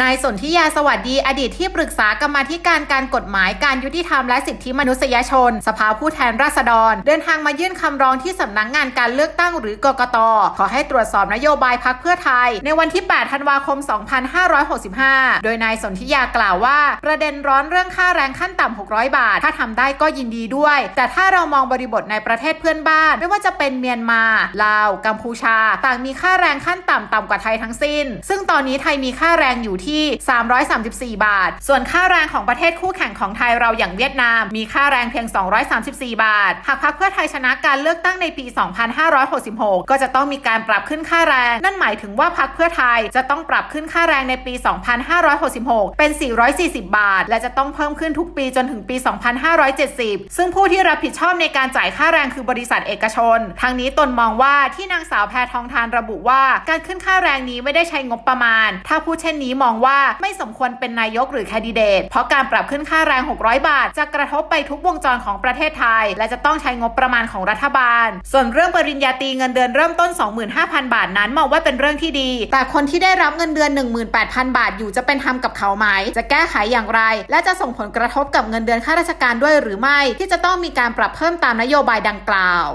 นายสนธิยาสวัสดีอดีตที่ปรึกษากรรมาธิการการกฎหมายการยุติธรรมและสิทธิมนุษยชน สภาผู้แทนราษฎร เดินทางมายื่นคำร้องที่สำนักงงานการเลือกตั้งหรือกกต ขอให้ตรวจสอบนโยบายพักเพื่อไทย ในวันที่ 8 ธันวาคม 2565 โดยนายสนธิยากล่าวว่า ประเด็นร้อนเรื่องค่าแรงขั้นต่ำ 600 บาท ถ้าทำได้ก็ยินดีด้วย แต่ถ้าเรามองบริบทในประเทศเพื่อนบ้าน ไม่ว่าจะเป็นเมียนมาลาว กัมพูชา ต่างมีค่าแรงขั้นต่ำต่ำกว่าไทยทั้งสิ้น ซึ่งตอนนี้ไทยมีค่าแรงอยู่ที่ 334 บาท ส่วนค่าแรงของประเทศคู่แข่งของไทยเราอย่างเวียดนาม มีค่าแรงเพียง 234 บาท หากพรรคเพื่อไทยชนะการเลือกตั้งในปี 2566 ก็จะต้องมีการปรับขึ้นค่าแรง นั่นหมายถึงว่าพรรคเพื่อไทยจะต้องปรับขึ้นค่าแรงในปี 2566 เป็น 440 บาท และจะต้องเพิ่มขึ้นทุกปีจนถึงปี 2570 ซึ่งผู้ที่รับผิดชอบในการจ่ายค่าแรงคือบริษัทเอกชนทางนี้ตนมองว่าที่นางสาวแพทองทานระบุว่า การขึ้นค่าแรงนี้ไม่ได้ใช้งบประมาณ ถ้าพูดเช่นนี้มององว่าไม่สมควรเป็นนายกหรือแคนดิเดต เพราะการปรับขึ้นค่าแรง 600 บาท จะกระทบไปทุกวงจรของประเทศไทย และจะต้องใช้งบประมาณของรัฐบาล ส่วนเรื่องปริญญาตรีเงินเดือนเริ่มต้น 25,000 บาทนั้นมองว่าเป็นเรื่องที่ดี แต่คนที่ได้รับเงินเดือน 18,000 บาทอยู่จะเป็นธรรมกับเขาไหม จะแก้ไขอย่างไร และจะส่งผลกระทบกับเงินเดือนข้าราชการด้วยหรือไม่ ที่จะต้องมีการปรับเพิ่มตามนโยบายดังกล่าว